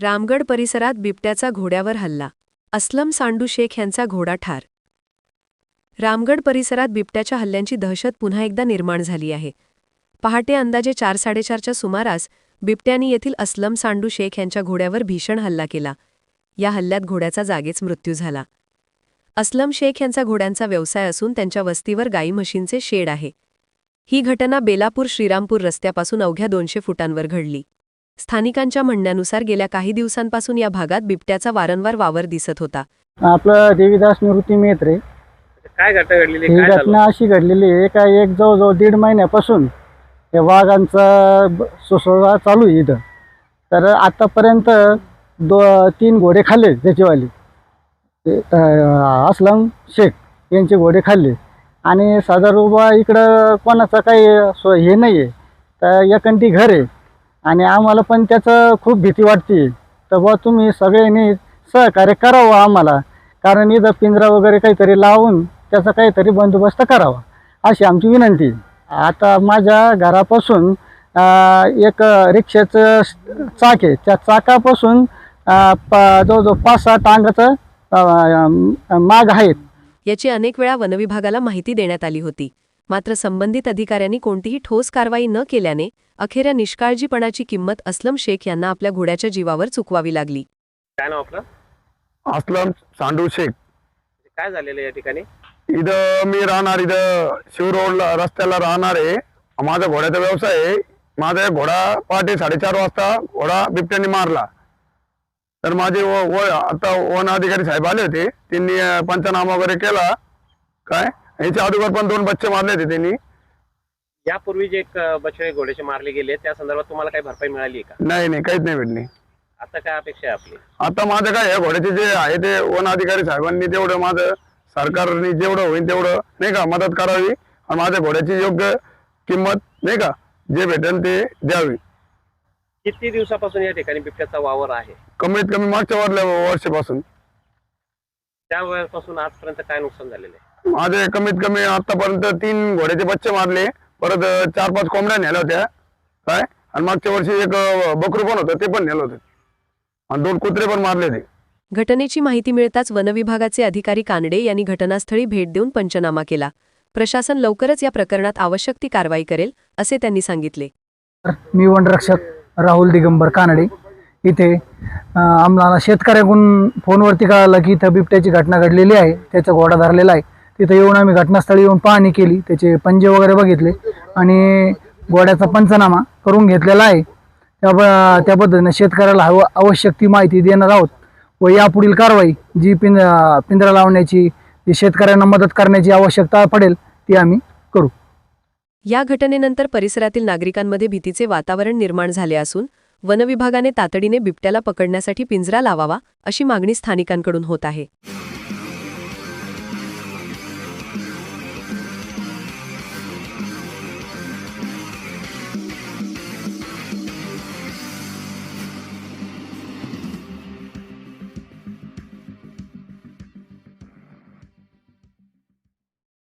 रामगड परिसरात बिबट्याचा घोड्यावर हल्ला. अस्लम सांडू शेख यांचा घोडा ठार. रामगड परिसरात बिबट्याच्या हल्ल्यांची दहशत पुन्हा एकदा निर्माण झाली आहे. पहाटे अंदाजे चार साडेचारच्या सुमारास बिबट्यानी येथील अस्लम सांडू शेख यांच्या घोड्यावर भीषण हल्ला केला. या हल्ल्यात घोड्याचा जागेच मृत्यू झाला. अस्लम शेख यांचा घोड्यांचा व्यवसाय असून त्यांच्या वस्तीवर गाई म्हशींचे शेड आहे. ही घटना बेलापूर श्रीरामपूर रस्त्यापासून अवघ्या दोनशे फुटांवर घडली. स्थानिकांच्या म्हणण्यानुसार गेल्या काही दिवसांपासून या भागात बिबट्याचा वारंवार वावर दिसत होता. आपलं देवीदास निवृत्ती मेत्रे काय घटना घडलेली? ही काय झालं? घटना अशी घडलेली आहे का एक जवळजवळ दीड महिन्यापासून या वाघांचा ब- सुसुळा चालू आहे इथं. तर आतापर्यंत दो तीन घोडे खाल्ले त्याचेवाले. ते, अं, असलम शेख यांचे घोडे खाल्ले. आणि साधारण उभा इकडं कोणाचं काही सो हे नाही आहे तर एकंटी घर आहे. आणि आम्हाला पण त्याचं खूप भीती वाटते. तर बुवा तुम्ही सगळ्यांनी सहकार्य करावं आम्हाला. कारण इथं पिंजरा वगैरे काहीतरी लावून त्याचा काहीतरी बंदोबस्त करावा अशी आमची विनंती. आता माझ्या घरापासून एक रिक्षाचं चाक आहे. त्या चाकापासून प- जवळजवळ पाच सहा टांगाचं माग आहेत. याची अनेक वेळा वनविभागाला माहिती देण्यात आली होती. मात्र संबंधित अधिकाऱ्यांनी कोणतीही ठोस कारवाई न केल्याने अखेर या निष्काळजीपणाची किंमत अस्लम शेख यांना आपल्या घोड्याच्या जीवावर चुकवावी लागली. काय नाव आपलं? असलम सांडू शेख. काय झालेलं या ठिकाणी? इथं मी राहणार इथं शिवरोडला रस्त्याला राहणार आहे. माझा घोड्याचा व्यवसाय आहे. माझा एक घोडा पहाटे साडेचार वाजता घोडा बिबट्याने मारला. तर माझे व आता वन अधिकारी साहेब आले होते. त्यांनी पंचनामा वगैरे केला. काय? याच्या अगोदर पण दोन बच्चे मारले होते त्यांनी. यापूर्वी जे एक बछडे घोड्याचे मारले गेले त्या संदर्भात तुम्हाला काही भरपाई मिळाली आहे का? नाही नाही काहीच नाही भेटली. आता काय अपेक्षा आहे आपली? आता माझं काय आहे घोड्याचे जे आहे ते वन अधिकारी साहेबांनी तेवढं माझं सरकारने जेवढं होईल तेवढं नाही का मदत करावी आणि माझ्या घोड्याची योग्य किंमत नाही का जे भेटेल ते द्यावी. किती दिवसापासून या ठिकाणी बिबट्याचा वावर आहे? कमीत कमी मागच्या वर्षापासून. त्या वेळेपासून आजपर्यंत काय नुकसान झालेलं आहे? माझे कमीत कमी आतापर्यंत तीन घोड्याचे बच्चे मारले. परत चार पाच कोंबड्या नेल्या होत्या. काय? आणि मागच्या वर्षी एक बकरू पण होतं ते पण नेलं होतं. आणि दोन कुत्रे पण मारले होते. घटनेची माहिती मिळताच वनविभागाचे अधिकारी कानडे यांनी घटनास्थळी भेट देऊन पंचनामा केला. प्रशासन लवकरच या प्रकरणात आवश्यक ती कारवाई करेल असे त्यांनी सांगितले. मी वनरक्षक राहुल दिगंबर कानडे. इथे आम्हाला शेतकऱ्याकडून फोनवरती कळालं की इथं बिबट्याची घटना घडलेली आहे त्याचा घोडा धरलेला आहे. तिथं येऊन आम्ही घटनास्थळी येऊन पाहणी केली. त्याचे पंजे वगैरे बघितले आणि घोड्याचा पंचनामा करून घेतलेला आहे. त्या त्या पद्धतीनं शेतकऱ्याला हवं आवश्यक ती माहिती देणार आहोत व यापुढील कारवाई जी पिं पिंजरा लावण्याची जी शेतकऱ्यांना मदत करण्याची आवश्यकता पडेल ती आम्ही करू. या घटनेनंतर परिसरातील नागरिकांमध्ये भीतीचे वातावरण निर्माण झाले असून वनविभागाने तातडीने बिबट्याला पकडण्यासाठी पिंजरा लावावा अशी मागणी स्थानिकांकडून होत आहे.